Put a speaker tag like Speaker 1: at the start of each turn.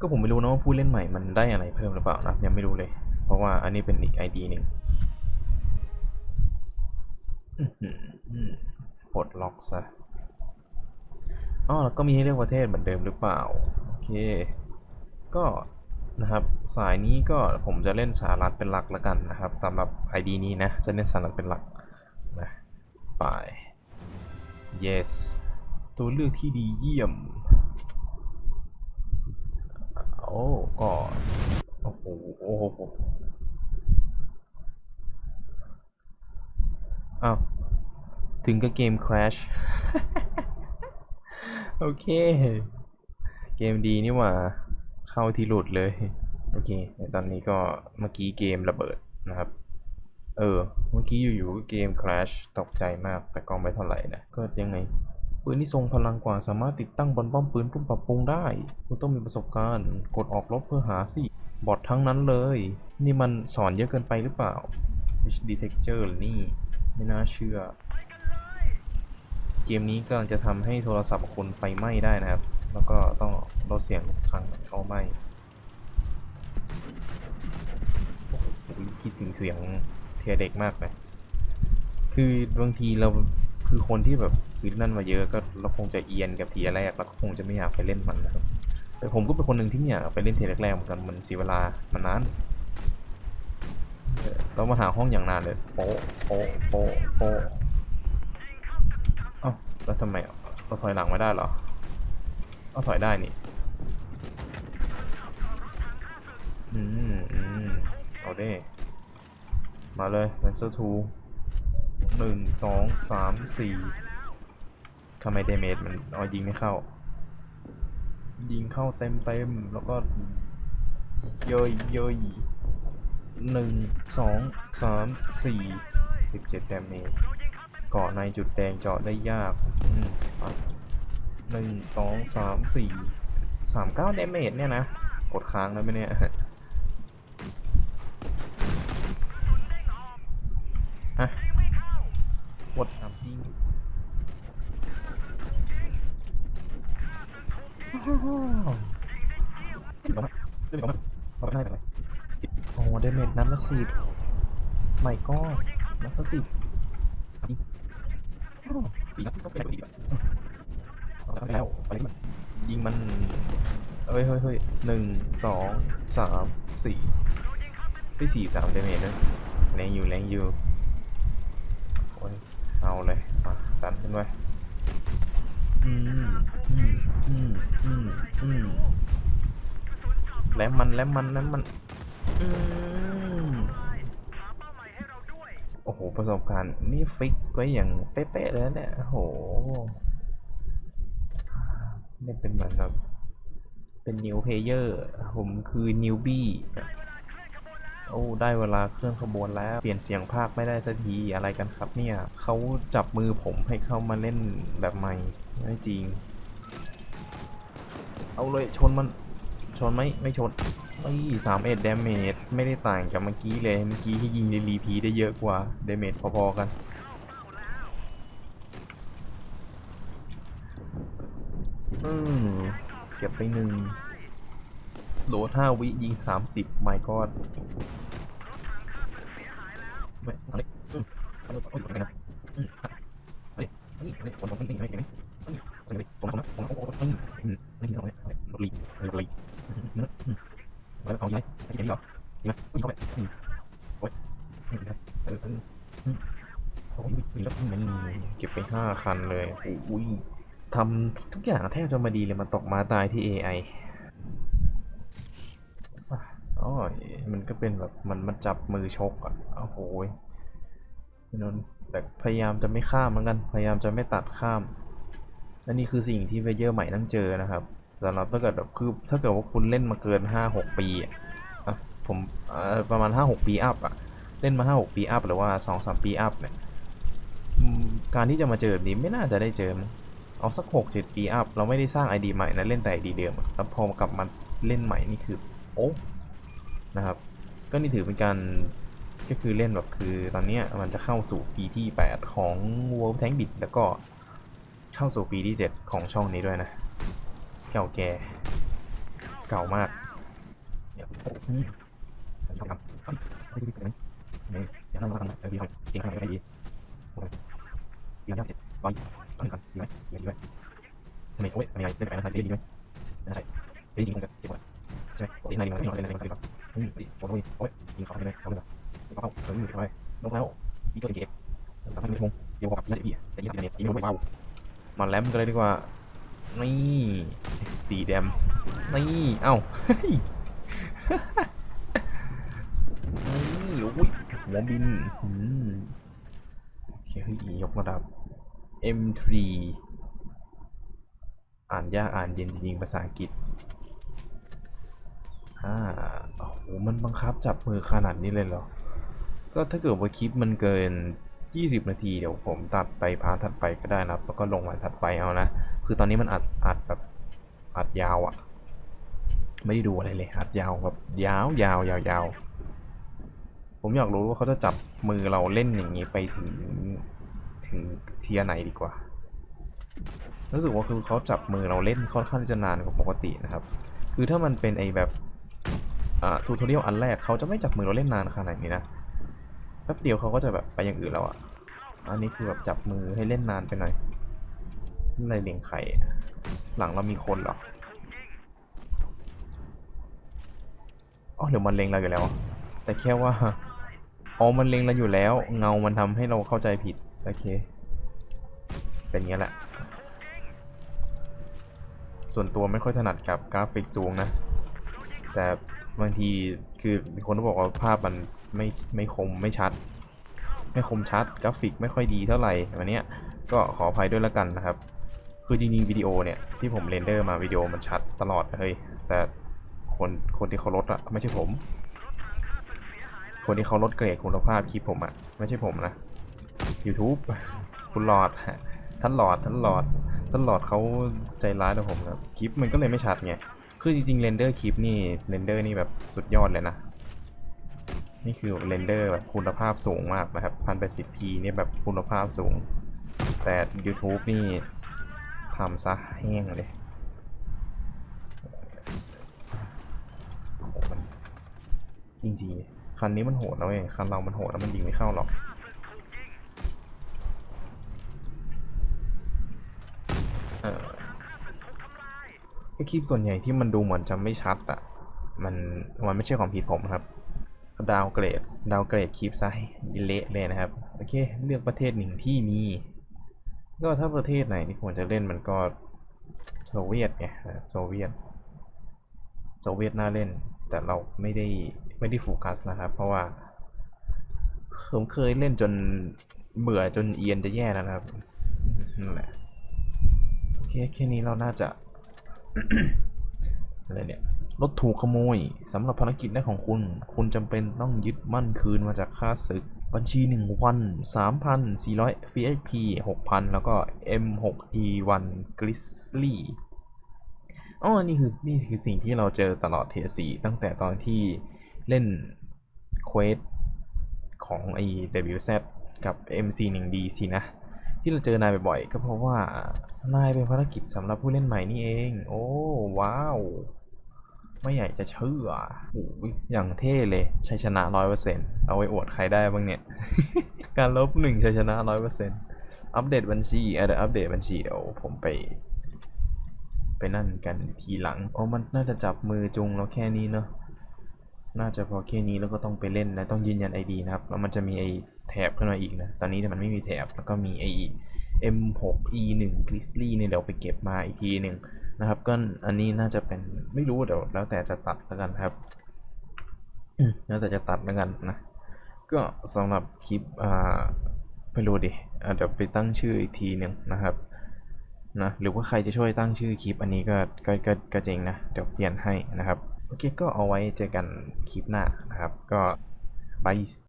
Speaker 1: ก็ผมไม่รู้นะว่าผู้เล่นใหม่มันได้อะไรเพิ่มหรือเปล่านะยังไม่รู้เลย เพราะว่าอันนี้เป็นอีก ID หนึ่งปลดล็อกซะอ๋อแล้วก็มีให้เลือกประเทศเหมือนเดิมหรือเปล่า โอเค ก็นะครับสายนี้ก็ผมจะเล่นสหรัฐเป็นหลักล้วกันนะครับสำหรับ ID นี้นะ จะเล่นสหรัฐเป็นหลักนะไป yes ตัวเลือกที่ดีเยี่ยม ก็โอ้โหโอ้โหอ้าวถึงกับเกม crash โอเค เกมดีนี่หว่า เข้าที่หลุดเลย โอเค ตอนนี้ก็เมื่อกี้เกมระเบิดนะครับ เออ เมื่อกี้อยู่ๆก็เกม crash ตกใจมาก แต่ก็ไม่เท่าไหร่นะ ก็ยังไง ปืนที่ทรงพลังกว่าสามารถติดตั้งบนป้อมปืนปุ่มปรับปรุงได้ คุณต้องมีประสบการณ์ กดออกรบเพื่อหาสิ บอททั้งนั้นเลย นี่มันสอนเยอะเกินไปหรือเปล่า HD texture หรอนี่ ไม่น่าเชื่อ เกมนี้กำลังจะทำให้โทรศัพท์คุณไฟไหม้ได้นะครับ แล้วก็ต้องลดเสียงทุกครั้งเขาไหม้คิดถึงเสียงเทียเด็กมากเลยคือบางทีเรา คือคนที่แบบคือนั่นมาเยอะก็เราคงจะเอียนกับทีแรกแล้วก็คงจะไม่อยากไปเล่นมันนะครับแต่ผมก็เป็นคนหนึ่งที่ไม่อยากไปเล่นทีแรกๆเหมือนกันมันเสียเวลามันนานเรามาหาห้องอย่างนานเลยโป๊ะโป๊ะโป๊ะโป๊ะเอ้าแล้วทำไมเราถอยหลังไม่ได้เหรอเอาถอยได้นี่อืมอืมเอาเด้มาเลยเ a นเซอร์ทู หนึ่งสองสามสี่ทำไมเดเมจมันเอยิงไม่เข้า ยิงเข้าเต็มเต็มแล้วก็ เยยเยยหนึ่งสองสามสี่สิบเจ็ดเดเมจเกาะในจุดแดงเจาะได้ยากหนึ่งสองสามสี่สามเก้าเดเมจเนี่ยนะ กดค้างได้วไหมเนี่ย ดเมจนัดละสิบไม่ก็นัดละสิบสีนัดก็เป็นสี่แล้วไปมันยิงมันเฮ้ยเฮ้ยเฮ้ยหนึ่งสองสามสี่ได้สี่สามเดเมจนะแรงอยู่แรงอยู่โอ้ยเอาเลยมาดันขึ้นไว้อืมอืมอืมอืมอืมแล้วมันแล้วมันแล้วมัน โอ้โห ประสบการณ์ นี่ฟิกซ์ไว้อย่างเป๊ะๆเลยเนี่ย โอ้โห นี่เป็นเหมือนแบบเป็นนิวเพเยอร์ ผมคือนิวบี้โอ้ได้เวลาเครื่องขบวนแล้ว เปลี่ยนเสียงภาคไม่ได้สักทีอะไรกันครับเนี่ยเขาจับมือผมให้เข้ามาเล่นแบบใหม่ไม่จริง เอาเลยชนมัน ชนไหมไม่ชนไอ้สามเอ็ดดาเมจไม่ได้ต่างจากเมื่อกี้เลย เมื่อกี้ที่ยิงในรีพีได้เยอะกว่าดาเมจพอๆกัน อืมเก็บไปหนึ่งโหลดห้าวิยิงสามสิบไม่ก็ ไม่ทำเลยอืมทำเลยโอ้ยทำไงนะอืมอะเฮ้ยเฮ้ยเฮ้ยผมทำไม่ได้ไม่ได้ไม่ได้เฮ้ยผมทำนะผมทำโอ้โหเฮ้ยอืมไม่ได้เอาเลยรถลีรถลีอืมอืมอืมแล้วเอายังไงใส่เกมนี้เหรอดีไหมวิ่งเข้าไปอืมโอ้ยอืมได้เออเอออืมโอ้ยมีรถนี่ เก็บไปห้าคันเลยโอ้ยทำทุกอย่างแทบจะมาดีเลยมาตกมาตายที่ AI อ๋อมันก็เป็นแบบมันมันจับมือชกอะโอ้โหยนนแต่พยายามจะไม่ข้ามเหมือนกัน พยายามจะไม่ตัดข้ามและนี่คือสิ่งที่เวเยอร์ใหม่ต้องเจอนะครับสำหรับถ้าเกิดแบบคือถ้าเกิดว่าคุณเล่นมาเกินห้าหกปีอะอะผมประมาณห้าหกปีอัพอะ เล่นมาห้าหกปีอัพหรือว่าสองสามปีอัพเนี่ย การที่จะมาเจอแบบนี้ไม่น่าจะได้เจอมั้งเอาสักหกเจ็ดปีอัพเราไม่ได้สร้าง ID ใหม่นะเล่นแต่ ID เดิมแล้วพอกลับมาเล่นใหม่นี่คือโอ้นะครับก็นี่ถือเป็นการก็คือเล่นแบบคือตอนนี้มันจะเข้าสู่ปีที่ 8 ของ World Tank Bit แล้วก็เข้าสู่ปีที่ 7 ของช่องนี้ด้วยนะ เก่าแก่เก่ามากเนี่ยโอ้โหนี่ทำครับเฮ้ยเฮ้ยเฮ้ยเฮ้ยเฮ้ยอย่าทำมาทำนะเออดีหน่อยเก่งขนาดไหนด้ ดีโอเคดีนะเจ็ดร้อยตอนนี้ก่อนดีไหมดีไหมทำไมโอ้ยทำไมไรเล่นแบบนั้นดีไหมน่าใช่ดีจริงคงจะเจ็บกว่าใช่ไหมปกตินายดีกว่าไม่นอนเล่นอะไรกันดีกว่าอืมดีโอ้ยโอ้ยยิงเขาไปเลยเขาเลยเขาเข้าเออเข้าไปลงแล้วยิงตัวเก็บสามพันชั่วโมงเดียวกับยี่สิบปีแต่ยี่สิบเมตรยิงไม่ว้าวมาแลมกันเลยดีกว่านี่สีแดมนี่เอ้าเฮ้ยนี่โอ้ยหัวบินอืม เฮ้ยยกระดับ M3 อ่านยากอ่านเย็นจริงๆภาษาอังกฤษอ่าโอ้โห มันบังคับจับมือขนาดนี้เลยเหรอ ก็ถ้าเกิดว่าคลิปมันเกิน 20 นาที เดี๋ยวผมตัดไปพาร์ทถัดไปก็ได้นะครับ แล้วก็ลงวันถัดไปเอานะ คือตอนนี้มันอัดอัดแบบอัดยาวอะ่ะ ไม่ได้ดูอะไรเลยอัดยาวแบบยาวยาวยาวยาว ผมอยากรู้ว่าเขาจะจับมือเราเล่นอย่างนี้ไปถึงถึงเทียไหนดีกว่า รู้สึกว่าคือเขาจับมือเราเล่นค่อนข้างจะนานกว่าปกตินะครับ คือถ้ามันเป็นไอแบบอ่าทูทอเรียลอันแรกเขาจะไม่จับมือเราเล่นนานขนาดนี้นะแป๊บเดียวเขาก็จะแบบไปอย่างอื่นแล้วอะ อันนี้คือแบบจับมือให้เล่นนานไปหน่อยอะไรเลียงไข่ หลังเรามีคนเหรออ๋อหรือมันเล็งเราอยู่แล้ว แต่แค่ว่า อ๋อ มันเล็งเราอยู่แล้ว เงา มันทำให้เราเข้าใจผิด โอเค เป็นอย่างนี้แหละ ส่วนตัวไม่ค่อยถนัดกับกราฟิกจูงนะ แต่บางทีคือมีคนบอกว่าภาพมันไม่ไม่คมไม่ชัด ไม่คมชัดกราฟิกไม่ค่อยดีเท่าไหร่วันนี้ก็ขออภัยด้วยล้วกันนะครับ คือจริงๆวิดีโอเนี่ยที่ผมเรนเดอร์มาวิดีโอมันชัดตลอดเฮ้ยแต่คนคนที่เขาลดอะไม่ใช่ผม คนที่เขาลดเกรดคุณภาพคลิปผมอะไม่ใช่ผมนะ YouTube คุณหลอดท่านหลอดท่านหลอดท่านหลอดเขาใจร้ายต่อผมครับคลิปมันก็เลยไม่ชัดไงคือจริงๆเรนเดอร์คลิปนี่เรนเดอร์นี่แบบสุดยอดเลยนะนี่คือเรนเดอร์แบบคุณภาพสูงมากนะครับพันแปดสิบพีนี่แบบคุณภาพสูง แต่ YouTube นี่ทำซะแห้งเลยโอ้โหมันจริงๆ คันนี้มันโหดนะเว้ยคันเรามันโหดแล้วมันยิงไม่เข้าหรอกเออไอคลิปส่วนใหญ่ที่มันดูเหมือนจะไม่ชัดอะมันมันไม่ใช่ความผิดผมครับ ดาวเกรด ดาวเกรดคลิปซะให้เละเลยนะครับ โอเค เลือกประเทศหนึ่งที่มี ก็ถ้าประเทศไหนที่ควรจะเล่นมันก็โซเวียตไงโซเวียต โซเวียตน่าเล่น แต่เราไม่ได้ไม่ได้โฟกัสนะครับ เพราะว่าผมเคยเล่นจนเบื่อจนเอียนจะแย่แล้วนะครับนั่นแหละโอเคแค่นี้เราน่าจะอะไรเนี่ยรถถูกขโมยสำหรับภารกิจแรกของคุณ คุณจำเป็นต้องยึดมั่นคืนมาจากค่าศึก บัญชี 1 วัน 3,400 VXP 6,000 แล้วก็ M6E1 Grizzly อ๋อนี่คือนี่คือสิ่งที่เราเจอตลอดเทสีตั้งแต่ตอนที่เล่นเควสของไอ้ WZ กับ MC1D สินะ ที่เราเจอนายบ่อยๆ ก็เพราะว่านายเป็นภารกิจสำหรับผู้เล่นใหม่นี่เอง โอ้ว้าว ไม่อยากจะเชื่อโอ้ยอย่างเท่เลยชัยชนะร้อยเปอร์เซ็นต์เอาไว้อวดใครได้บ้างเนี่ย การลบหนึ่งชัยชนะร้อยเปอร์เซ็นต์อัปเดตบัญชีเดี๋ยวอัปเดตบัญชีเดี๋ยวผมไป ไปนั่นกันทีหลังอ๋อมันน่าจะจับมือจุงแล้วแค่นี้เนอะน่าจะพอแค่นี้แล้วก็ต้องไปเล่นนะต้องยืนยัน ID นะครับแล้วมันจะมีไอแถบขึ้นมาอีกนะตอนนี้เนี่มันไม่มีแถบแล้วก็มีไอ M6E1 Grizzly เนี่ยเดี๋ยวไปเก็บมาอีกทีหนึ่งนะครับก็อันนี้น่าจะเป็นไม่รู้เดี๋ยวแล้วแต่จะตัดแล้วกันครับแล้วแต่จะตัดแล้วกันนะก็สำหรับคลิปอ่าไม่รู้ดิเดี๋ยวไปตั้งชื่ออีกทีหนึ่งนะครับ นะหรือว่าใครจะช่วยตั้งชื่อคลิปอันนี้ก็ก็ก็ก็เจ๋งนะ เดี๋ยวเปลี่ยนให้นะครับ โอเคก็เอาไว้เจอกันคลิปหน้านะครับ ก็บาย